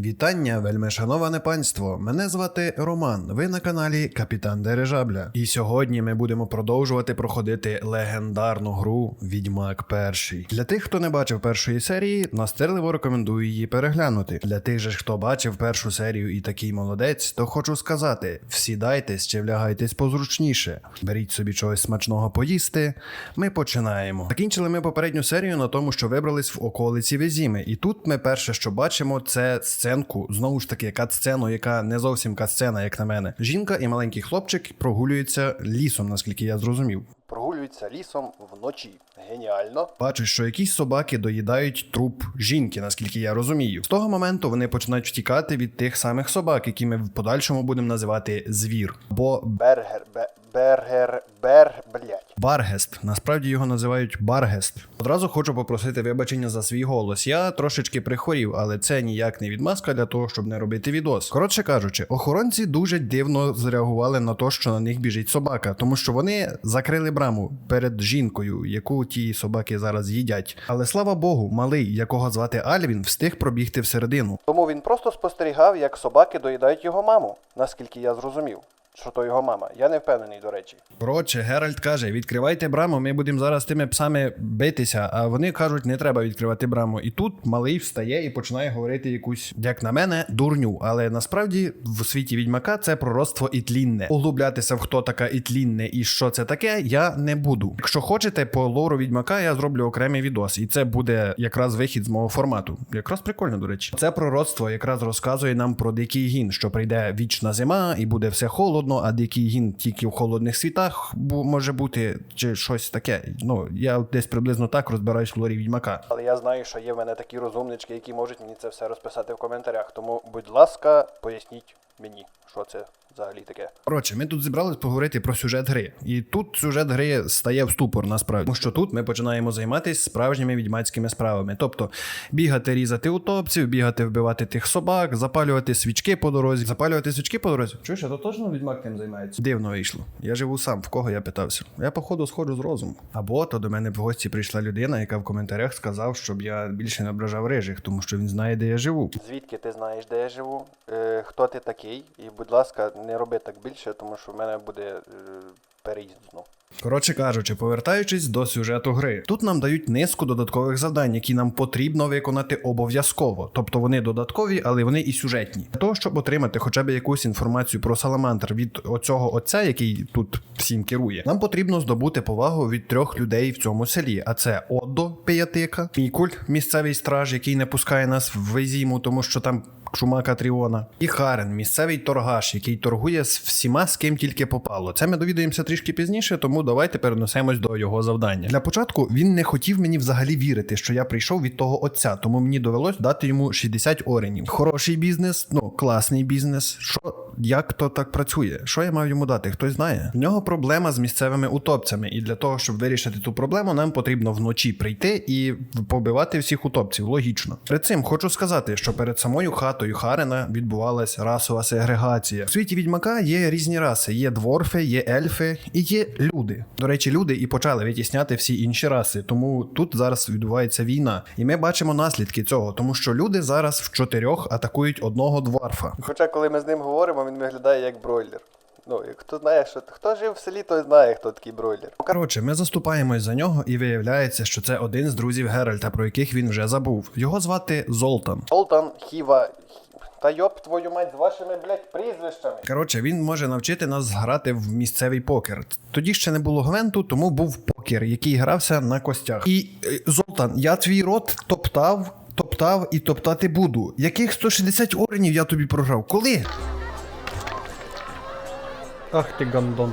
Вітання, вельми шановане панство. Мене звати Роман. Ви на каналі Капітан Дирижабля. І сьогодні ми будемо продовжувати проходити легендарну гру Відьмак Перший. Для тих, хто не бачив першої серії, настирливо рекомендую її переглянути. Для тих же хто бачив першу серію і такий молодець, то хочу сказати: всідайтесь чи влягайтесь позручніше. Беріть собі чогось смачного поїсти. Ми починаємо. Закінчили ми попередню серію на тому, що вибрались в околиці Везіми. І тут ми перше, що бачимо, це сценку, знову ж таки, кат-сцену, яка не зовсім кат-сцена, як на мене. Жінка і маленький хлопчик прогулюються лісом, наскільки я зрозумів. Прогулюються лісом вночі. Геніально. Бачу, що якісь собаки доїдають труп жінки, наскільки я розумію. З того моменту вони починають втікати від тих самих собак, які ми в подальшому будемо називати звір. Бо Бергер, бе, бергер, бер, блять. Баргест. Насправді його називають Баргест. Одразу хочу попросити вибачення за свій голос. Я трошечки прихворів, але це ніяк не відмазка для того, щоб не робити відос. Коротше кажучи, охоронці дуже дивно зреагували на те, що на них біжить собака, тому що вони закрили браму перед жінкою, яку ті собаки зараз їдять. Але слава Богу, малий, якого звати Альвін, встиг пробігти всередину. Тому він просто спостерігав, як собаки доїдають його маму, наскільки я зрозумів, що то його мама. Я не впевнений, до речі. Коротше, Геральт каже: відкривайте браму, ми будемо зараз тими псами битися. А вони кажуть, не треба відкривати браму. І тут малий встає і починає говорити якусь, як на мене, дурню. Але насправді в світі відьмака це пророцтво ітлінне. Углублятися в хто така ітлінне і що це таке, я не буду. Якщо хочете, по лору відьмака я зроблю окремий відос, і це буде якраз вихід з мого формату. Якраз прикольно, до речі. Це пророцтво якраз розказує нам про дикий гін, що прийде вічна зима і буде все холодно, а дикий гін тільки в холодних світах може бути чи щось таке. Ну я десь приблизно так розбираюсь в лорі відьмака. Але я знаю, що є в мене такі розумнички, які можуть мені це все розписати в коментарях. Тому, будь ласка, поясніть мені, що це взагалі таке. Коротше, ми тут зібрались поговорити про сюжет гри. І тут сюжет гри стає в ступор насправді. Тому що тут ми починаємо займатися справжніми відьмацькими справами. Тобто бігати, різати утопців, бігати, вбивати тих собак, запалювати свічки по дорозі. Запалювати свічки по дорозі. Чуєш, а то точно відьмак тим займається? Дивно вийшло. Я живу сам, в кого я питався. Я, походу, сходжу з розуму. Або то до мене в гості прийшла людина, яка в коментарях сказав, щоб я більше не ображав рижих, тому що він знає, де я живу. Звідки ти знаєш, де я живу? Е, хто ти такий? І, будь ласка, не роби так більше, тому що в мене буде е, переїзд знов. Коротше кажучи, повертаючись до сюжету гри, тут нам дають низку додаткових завдань, які нам потрібно виконати обов'язково. Тобто вони додаткові, але вони і сюжетні. Для того, щоб отримати хоча б якусь інформацію про Саламандр від оцього отця, який тут всім керує, нам потрібно здобути повагу від трьох людей в цьому селі. А це Оддо Пиятика, Мікуль, місцевий страж, який не пускає нас в Везіму, тому що там Чумака Тріона, і Харен, місцевий торгаш, який торгує з всіма, з ким тільки попало. Це ми довідаємося трішки пізніше, тому давайте перенесемось до його завдання. Для початку він не хотів мені взагалі вірити, що я прийшов від того отця, тому мені довелось дати йому 60 оренів. Хороший бізнес, ну класний бізнес. Що як то так працює? Що я маю йому дати? Хтось знає? В нього проблема з місцевими утопцями, і для того, щоб вирішити ту проблему, нам потрібно вночі прийти і побивати всіх утопців. Логічно. Перед цим хочу сказати, що перед самою хатою Харена відбувалася расова сегрегація. В світі відьмака є різні раси: є дворфи, є ельфи і є люди. До речі, люди і почали витісняти всі інші раси. Тому тут зараз відбувається війна, і ми бачимо наслідки цього, тому що люди зараз в чотирьох атакують одного дворфа. Хоча, коли ми з ним говоримо, він виглядає як бройлер. Ну, як хто знає, що хто жив в селі, той знає, хто такий бройлер. Коротше, ми заступаємось за нього, і виявляється, що це один з друзів Геральта, про яких він вже забув. Його звати Золтан. Солтан, Хіва. Та йоп твою мать з вашими, блядь, прізвищами. Коротше, він може навчити нас грати в місцевий покер. Тоді ще не було гвинту, тому був покер, який грався на костях. І е, Золтан, я твій рот топтав, топтав і топтати буду. Яких 160 оренів я тобі програв? Коли? Ach ty gondon.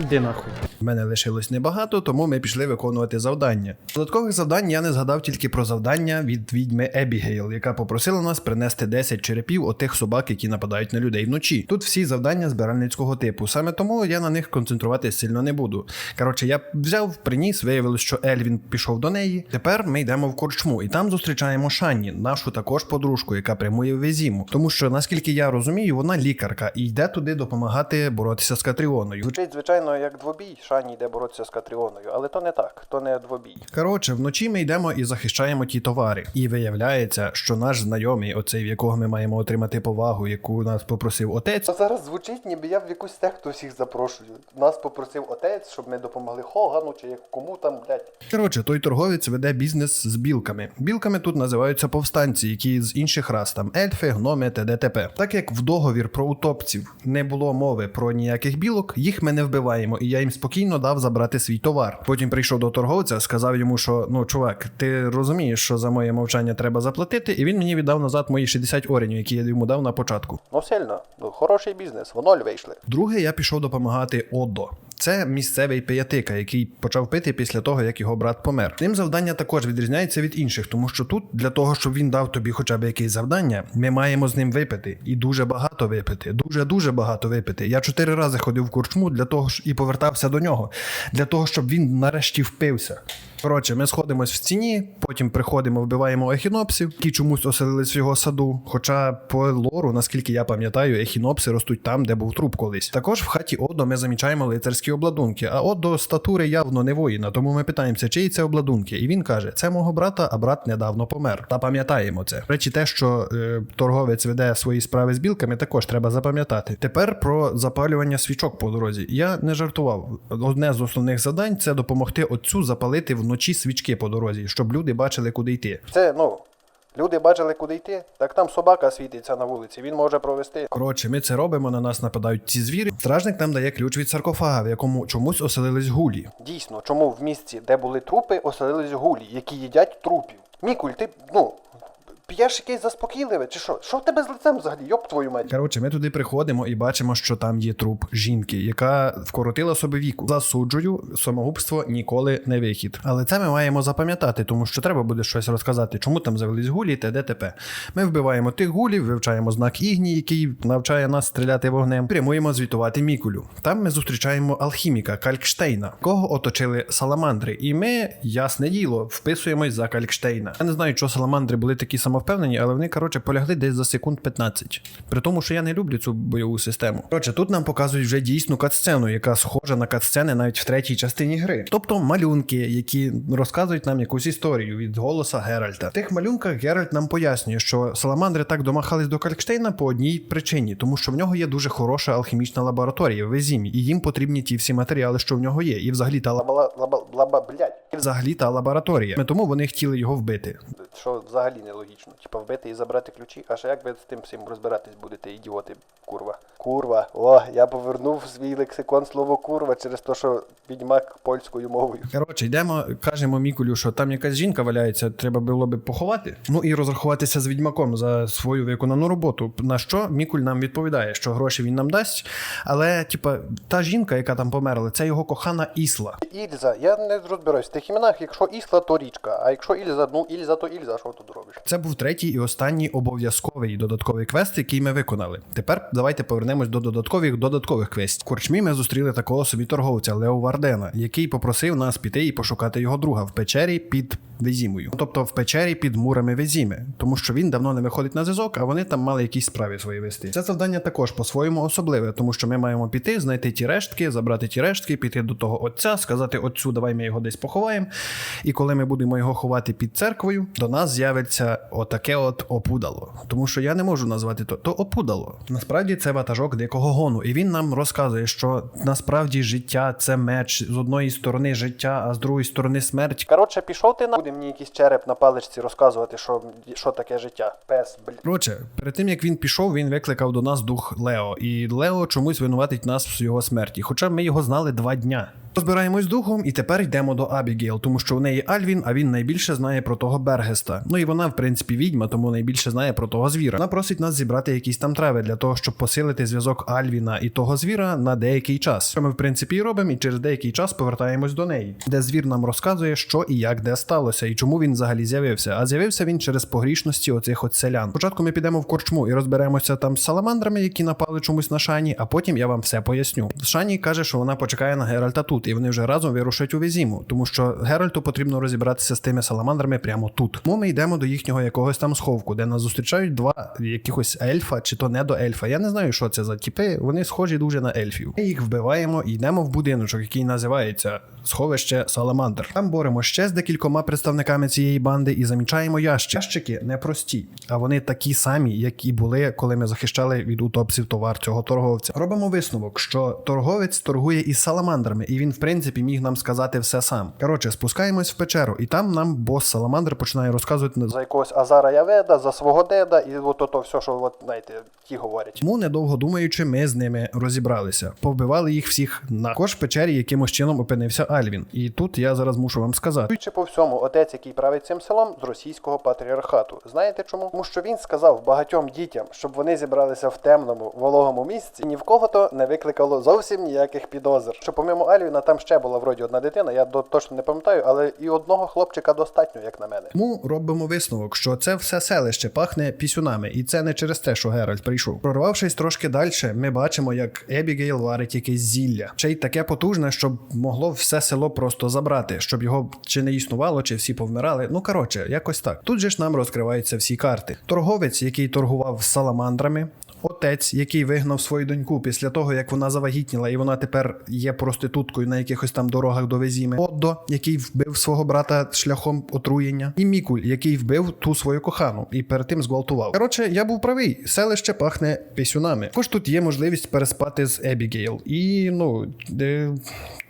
Іди нахуй. Мене лишилось небагато, тому ми пішли виконувати завдання. Додаткових завдань я не згадав тільки про завдання від відьми Ебігейл, яка попросила нас принести 10 черепів отих собак, які нападають на людей вночі. Тут всі завдання збиральницького типу. Саме тому я на них концентруватись сильно не буду. Коротше, я взяв, приніс, виявилось, що Ельвін пішов до неї. Тепер ми йдемо в корчму, і там зустрічаємо Шанні, нашу також подружку, яка прямує в Везіму. Тому що, наскільки я розумію, вона лікарка і йде туди допомагати боротися з Катріоною. Звучить, звичайно, звичайно, як двобій, Шані йде боротися з Катріоною, але то не так, то не двобій. Коротше, вночі ми йдемо і захищаємо ті товари. І виявляється, що наш знайомий, оцей в якого ми маємо отримати повагу, яку нас попросив отець. Це зараз звучить, ніби я в якусь секту всіх запрошую. Нас попросив отець, щоб ми допомогли Хогану чи як кому там, блядь. Коротше, той торговець веде бізнес з білками. Білками тут називаються повстанці, які з інших рас, там ельфи, гноми, т.д. т.п. Так як в договір про утопців не було мови про ніяких білок, їх ми не вбиваємо, і я їм спокійно дав забрати свій товар. Потім прийшов до торговця, сказав йому, що ну чувак, ти розумієш, що за моє мовчання треба заплатити, і він мені віддав назад мої 60 оренів, які я йому дав на початку. Ну сильно, ну хороший бізнес, воно вийшли. Друге, я пішов допомагати Одо. Це місцевий пиятика, який почав пити після того, як його брат помер. Тим завдання також відрізняється від інших, тому що тут для того, щоб він дав тобі хоча б якесь завдання, ми маємо з ним випити і дуже багато випити. Дуже дуже багато випити. Я чотири рази ходив в корчму для того і повертався до нього, для того, щоб він нарешті впився. Коротше, ми сходимось в стіні, потім приходимо, вбиваємо ехінопсів, які чомусь оселились в його саду. Хоча по лору, наскільки я пам'ятаю, ехінопси ростуть там, де був труп колись. Також в хаті Одо ми замічаємо лицарські обладунки, а Одо статури явно не воїна, тому ми питаємося, чиї це обладунки. І він каже: це мого брата, а брат недавно помер. Та пам'ятаємо це. Речі, те, що е, торговець веде свої справи з білками, також треба запам'ятати. Тепер про запалювання свічок по дорозі. Я не жартував. Одне з основних завдань це допомогти отцю запалити вночі свічки по дорозі, щоб люди бачили, куди йти. Це, ну, люди бачили, куди йти. Так там собака світиться на вулиці, він може провести. Коротше, ми це робимо, на нас нападають ці звірі. Стражник нам дає ключ від саркофага, в якому чомусь оселились гулі. Дійсно, чому в місці, де були трупи, оселились гулі, які їдять трупів. Мікуль, ти, ну, п'єш якесь заспокійливе, чи що? Що в тебе з лицем взагалі? Йоп твою мать. Коротше, ми туди приходимо і бачимо, що там є труп жінки, яка вкоротила собі віку. Засуджую, самогубство ніколи не вихід. Але це ми маємо запам'ятати, тому що треба буде щось розказати, чому там завелись гулі та ДТП. Ми вбиваємо тих гулів, вивчаємо знак Ігні, який навчає нас стріляти вогнем. Прямуємо звітувати Мікулю. Там ми зустрічаємо алхіміка Калькштейна, кого оточили саламандри. І ми, ясне діло, вписуємось за Калькштейна. Я не знаю, що саламандри були такі самовпевнені, але вони, коротше, полягли десь за секунд 15. При тому, що я не люблю цю бойову систему. Коротше, тут нам показують вже дійсну катсцену, яка схожа на катсцени навіть в третій частині гри. Тобто малюнки, які розказують нам якусь історію від голоса Геральта. В тих малюнках Геральт нам пояснює, що саламандри так домахались до Калькштейна по одній причині, тому що в нього є дуже хороша алхімічна лабораторія в Везімі, і їм потрібні ті всі матеріали, що в нього є, і взагалі та ла- Лаба, лаба, лаба, блядь. і взагалі та лабораторія. Тому вони хотіли його вбити. Що взагалі нелогічно. Типа вбити і забрати ключі. А ще як ви з тим всім розбиратись будете, ідіоти, курва. Курва. О, я повернув свій лексикон слово курва через те, що відьмак польською мовою. Коротше, йдемо, кажемо Мікулю, що там якась жінка валяється, треба було би поховати. Ну і розрахуватися з відьмаком за свою виконану роботу. На що Мікуль нам відповідає, що гроші він нам дасть. Але, типа, та жінка, яка там померла, це його кохана Ісла. Ільза, я не розбираюсь в тих іменах, якщо Ісла, то річка. А якщо Ільза, ну Ільза, то Ільза, що тут робиш? Це був третій і останній обов'язковий додатковий квест, який ми виконали. Тепер давайте повернемось до додаткових додаткових квестів. В корчмі ми зустріли такого собі торговця Лео Вардена, який попросив нас піти і пошукати його друга в печері під Везімою. Тобто в печері під мурами Везіми, тому що він давно не виходить на зв'язок, а вони там мали якісь справи свої вести. Це завдання також по-своєму особливе, тому що ми маємо піти, знайти ті рештки, забрати ті рештки, піти до того отця, сказати отцю, давай ми його десь поховаємо. І коли ми будемо його ховати під церквою, до нас з'явиться отаке от опудало. Тому що я не можу назвати то, то опудало. Насправді це ватажок дикого гону, і він нам розказує, що насправді життя це меч з одної сторони життя, а з другої сторони смерть. Коротше, пішов ти на буде мені якийсь череп на паличці розказувати, що, що таке життя. Пес, блядь. Коротше, перед тим як він пішов, він викликав до нас дух Лео, і Лео чомусь винуватить нас в його смерті, хоча ми його знали два дня. Розбираємось духом і тепер йдемо до Абігейл, тому що в неї Альвін, а він найбільше знає про того Бергеста. Ну і вона, в принципі, відьма, тому найбільше знає про того звіра. Вона просить нас зібрати якісь там трави для того, щоб посилити зв'язок Альвіна і того звіра на деякий час. Що ми в принципі і робимо, і через деякий час повертаємось до неї, де звір нам розказує, що і як де сталося, і чому він взагалі з'явився. А з'явився він через погрішності оцих от селян. Спочатку ми підемо в корчму і розберемося там з саламандрами, які напали чомусь на Шані, а потім я вам все поясню. Шані каже, що вона почекає на Геральта тут, тут, і вони вже разом вирушать у Везіму, тому що Геральту потрібно розібратися з тими саламандрами прямо тут. Тому ми йдемо до їхнього якогось там сховку, де нас зустрічають два якихось ельфа, чи то не до ельфа. Я не знаю, що це за тіпи. Вони схожі дуже на ельфів. Ми їх вбиваємо і йдемо в будиночок, який називається сховище Саламандр. Там боремо ще з декількома представниками цієї банди і замічаємо ящики. Ящики не прості, а вони такі самі, як і були, коли ми захищали від утопців товар цього торговця. Робимо висновок, що торговець торгує із саламандрами, і він, в принципі, міг нам сказати все сам. Коротше, спускаємось в печеру, і там нам бос Саламандр починає розказувати За якогось Азара Яведа, за свого деда, і от то все, що от, знаєте, ті говорять. Тому, недовго думаючи, ми з ними розібралися. Повбивали їх всіх на також в печері якимось чином опинився Альвін. І тут я зараз мушу вам сказати. Судячи по всьому, отець, який править цим селом, з російського патріархату. Знаєте чому? Тому що він сказав багатьом дітям, щоб вони зібралися в темному, вологому місці, і ні в кого то не викликало зовсім ніяких підозр. Що помимо Альвіна там ще була вроді одна дитина, я до- точно не пам'ятаю, але і одного хлопчика достатньо, як на мене. Тому робимо висновок, що це все селище пахне пісюнами, і це не через те, що Геральт прийшов. Прорвавшись трошки далі, ми бачимо, як Ебігейл варить якесь зілля, ще й таке потужне, щоб могло все село просто забрати, щоб його чи не існувало, чи всі повмирали. Ну коротше, якось так. Тут же ж нам розкриваються всі карти. Торговець, який торгував саламандрами. Отець, який вигнав свою доньку після того, як вона завагітніла, і вона тепер є проституткою на якихось там дорогах до Везіми. Оддо, який вбив свого брата шляхом отруєння, і Мікуль, який вбив ту свою кохану і перед тим зґвалтував. Коротше, я був правий. Селище пахне пісюнами. Також тут є можливість переспати з Ебігейл. І ну. Е...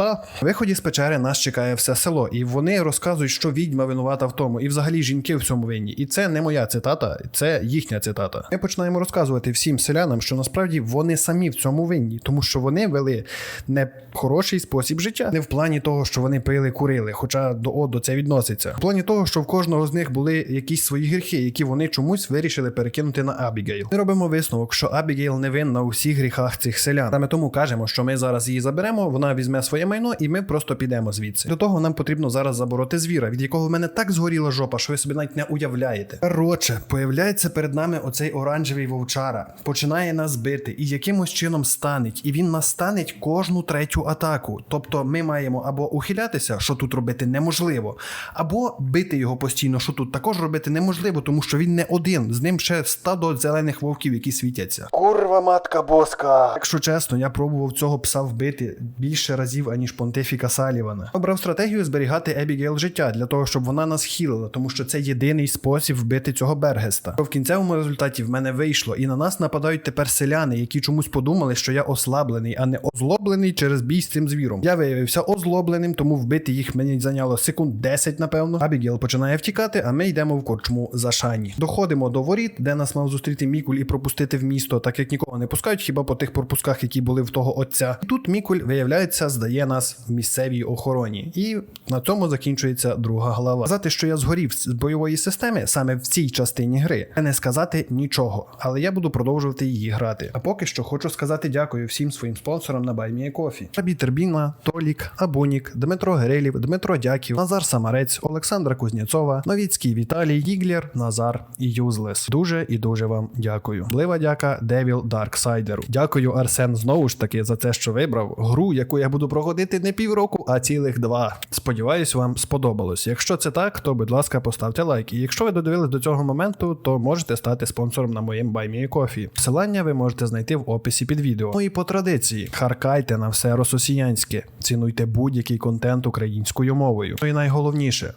Та виході з печери нас чекає все село, і вони розказують, що відьма винувата в тому, і взагалі жінки в цьому винні. І це не моя цитата, це їхня цитата. Ми починаємо розказувати всім селянам, що насправді вони самі в цьому винні, тому що вони вели не хороший спосіб життя, не в плані того, що вони пили, курили, хоча до Одо це відноситься. В плані того, що в кожного з них були якісь свої гріхи, які вони чомусь вирішили перекинути на Абігейл. Ми робимо висновок, що Абігейл не винна у всіх гріхах цих селян. Саме тому кажемо, що ми зараз її заберемо, вона візьме своє майно, і ми просто підемо звідси. До того нам потрібно зараз забороти звіра, від якого в мене так згоріла жопа, що ви собі навіть не уявляєте. Коротше, появляється перед нами оцей оранжевий вовчара, починає нас бити і якимось чином станеть. І він нас станеть кожну третю атаку. Тобто ми маємо або ухилятися, що тут робити неможливо, або бити його постійно, що тут також робити неможливо, тому що він не один. З ним ще стадо зелених вовків, які світяться. Курва матка боска! Якщо чесно, я пробував цього пса вбити більше разів, аніж понтифіка Салівана. Обрав стратегію зберігати Ебігейл життя для того, щоб вона нас хілила, тому що це єдиний спосіб вбити цього Бергеста. В кінцевому результаті в мене вийшло, і на нас нападають тепер селяни, які чомусь подумали, що я ослаблений, а не озлоблений через бій з цим звіром. Я виявився озлобленим, тому вбити їх мені зайняло секунд 10, напевно. Абігейл починає втікати, а ми йдемо в корчму за шані. Доходимо до воріт, де нас мав зустріти Мікуль і пропустити в місто, так як нікого не пускають, хіба по тих пропусках, які були в того отця. І тут Мікуль, виявляється, здає нас в місцевій охороні. І на цьому закінчується друга глава. Сказати, що я згорів з бойової системи саме в цій частині гри, не сказати нічого. Але я буду продовжувати її грати. А поки що хочу сказати дякую всім своїм спонсорам на BuyMeACoffee. Рабі Тербіна, Толік, Абонік, Дмитро Герелів, Дмитро Дяків, Назар Самарець, Олександра Кузнєцова, Новіцький Віталій, Гіглер, Назар і Юзлес. Дуже і дуже вам дякую. Блива дяка Девіл Дарксайдеру. Дякую, Арсен, знову ж таки за те, що вибрав гру, яку я буду проходити не півроку, а цілих два. Сподіваюсь, вам сподобалось. Якщо це так, то будь ласка, поставте лайк. І якщо ви додивились до цього моменту, то можете стати спонсором на моєму BuyMeACoffee. Посилання ви можете знайти в описі під відео. Ну і по традиції, харкайте на все рососіянське, цінуйте будь-який контент українською мовою. Ну і найголовніше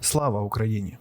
слава Україні!